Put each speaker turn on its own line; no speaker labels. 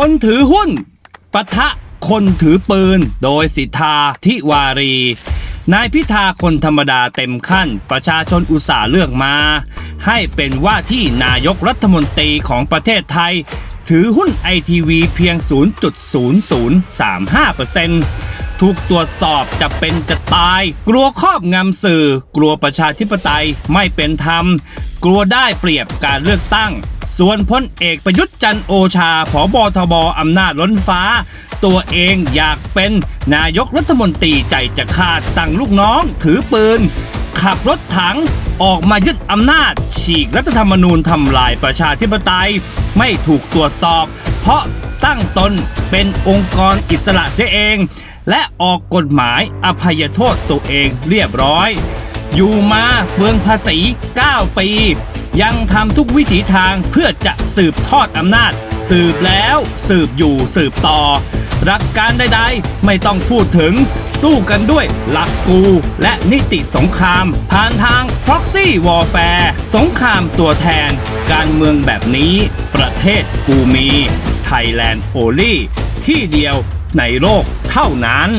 คนถือหุ้นปะทะคนถือปืน โดยสิทธาทิวารี นายพิธาคนธรรมดาเต็มขั้น ประชาชนอุตส่าห์เลือกมา ให้เป็นว่าที่นายกรัฐมนตรีของประเทศไทย ถือหุ้นไอทีวีเพียง 0.0035%ถูกตรวจสอบจะเป็นจะตาย กลัวครอบงำสื่อ กลัวประชาธิปไตยไม่เป็นธรรม กลัวได้เปรียบการเลือกตั้ง ส่วนพลเอกประยุทธ์จันโอชาผบทบอำนาจล้นฟ้า ตัวเองอยากเป็นนายกรัฐมนตรีใจจะขาดสั่งลูกน้องถือปืน ขับรถถังออกมายึดอำนาจ ฉีกรัฐธรรมนูญทำลายประชาธิปไตย ไม่ถูกตรวจสอบ เพราะตั้งตนเป็นองค์กรอิสระเสียเอง และออกกฎหมายอภัยโทษตัวเองเรียบร้อย อยู่มาเมืองภาษี 9 ปี ยังทำทุกวิถีทางเพื่อจะสืบทอดอำนาจ สืบแล้วสืบอยู่สืบต่อรักการใดๆ ไม่ต้องพูดถึง สู้กันด้วยหลักกู และนิติสงคราม ผ่านทาง proxy warfare สงครามตัวแทน การเมืองแบบนี้ ประเทศกูมี Thailand Only ที่เดียวในโลกเท่านั้น